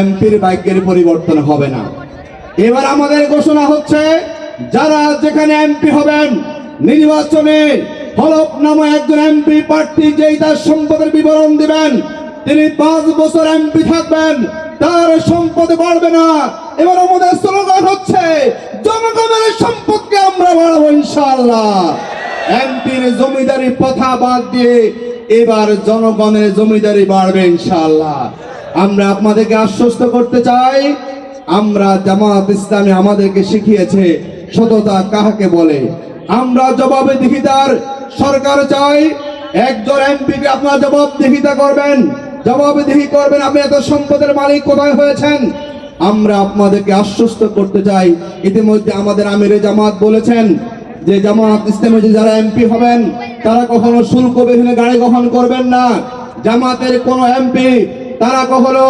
এমপির ভাগ্যের পরিবর্তন হবে না। এবার আমাদের ঘোষণা হচ্ছে, যারা যেখানে এমপি হবেন, নির্বাচনে হলফ নামে একজন এমপি প্রার্থী যেই তার সম্পদের বিবরণ দিবেন, তিনি পাঁচ বছর এমপি থাকবেন, তার সম্পদ বাড়বে না। এবার আমাদের স্লোগান হচ্ছে, জনগণের সম্পদকে আমরা বাড়াবো ইনশাআল্লাহ। এমপির জমিদারি প্রথা বাদ দিয়ে এবার জনগণের জমিদারি বাড়বে ইনশাআল্লাহ। আমরা আপনাদেরকে আশ্বস্ত করতে চাই, আমরা জামাত ইসলামী আমাদেরকে শিখিয়েছে সততা কাহাকে বলে। আমরা জবাবদিহিতার সরকার চাই, একজন এমপিকে আপনারা জবাবদিহিতা করবেন। জবাবদিহি করবেন, আপনি এত সম্পদের মালিক কোথায় হয়েছেন? আমরা আপনাদেরকে আশ্বস্ত করতে চাই। ইতিমধ্যে আমাদের আমিরে জামাত বলেছেন যে, জামাত ইসলামের যে যারা এমপি হবেন, তারা কখনো শুল্ক বিহীনে গাড়ি গ্রহণ করবেন না। জামাতের কোনো এমপি তারা কখনো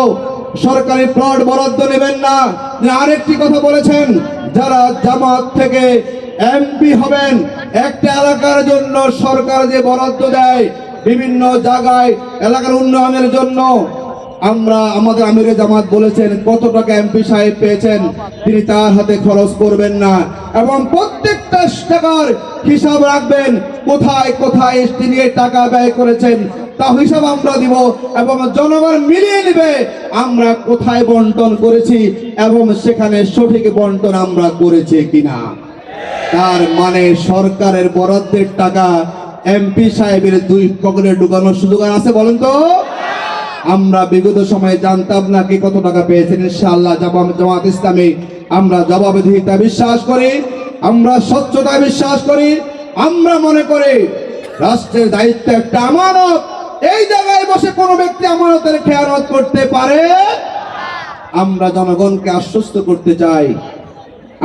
সরকারি প্লট বরাদ্দ নেবেন না। আরেকটি কথা বলেছেন, যারা জামাত থেকে এমপি হবেন, একটা এলাকার জন্য সরকার যে বরাদ্দ দেয় বিভিন্ন জায়গায়, এলাকার উন্নয়নের জন্য, আমরা আমাদের আমিরে জামাত বলেছেন, কত টাকা এমপি সাহেব পেয়েছেন, তিনি তার হাতে খরচ করবেন না। এবং প্রত্যেকটা টাকার হিসাব রাখবেন, কোথায় কোথায় তিনি টাকা ব্যয় করেছেন তা হিসাব আমরা দিব এবং জনগণ মিলিয়ে নেবে। আমরা কোথায় বন্টন করেছি এবং সেখানে সঠিক বন্টন আমরা করেছি কিনা? তার মানে সরকারের বরাদ্দের টাকা এমপি সাহেবের দুই পকেটে ঢুকানোর সুযোগ আছে, বলেন তো? আমরা বিগত সময়ে জানতাম না কি কত টাকা পেয়েছেন, ইনশাআল্লাহ জামাত ইসলামী। আমরা জবাবদিহিতা বিশ্বাস করি, আমরা স্বচ্ছতা বিশ্বাস করি, আমরা মনে করি রাষ্ট্রের দায়িত্ব একটা আমানত। এই জায়গায় বসে কোনো ব্যক্তি আমানতের খেয়ানত করতে পারে? আমরা জনগণকে আশ্বস্ত করতে চাই।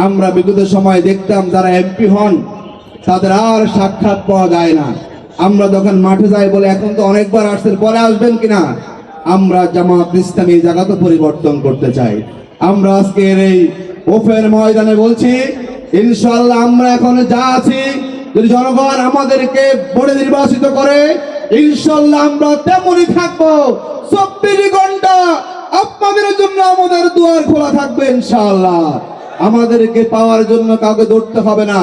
আমরা বিগত সময় দেখতাম যারা এমপি হন, তাদের আর সাক্ষাৎ পাওয়া যায় না। আমরা যখন মাঠে যাই বলে, এখন তো অনেকবার আসছেন, পরে আসবেন কিনা আমরা জামাত ইসলামী এই জায়গা তো পরিবর্তন করতে চাই। আমরা আজকের এই ওপেন ময়দানে বলছি ইনশাল্লাহ আমরা এখন যা আছি, যদি জনগণ আমাদেরকে বোর্ডে নির্বাচিত করে ইনশাল্লাহ আমরা তেমনই থাকব। চব্বিশ ঘণ্টা আপনাদের জন্য আমাদের দুয়ার খোলা থাকবে ইনশাল্লাহ আমাদেরকে পাওয়ার জন্য কাউকে ধরতে হবে না।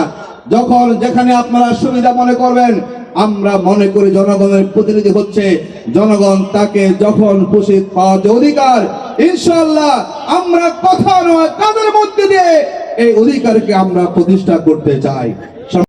যখন যেখানে আপনারা সুবিধা মনে করবেন, আমরা মনে করি জনগণের প্রতিনিধি হচ্ছে জনগণ। তাকে যখন খুশি পাওয়ার যে অধিকার ইনশাল্লাহ আমরা কথা নয়, কাদের মধ্যে দিয়ে এই অধিকারকে আমরা প্রতিষ্ঠা করতে চাই।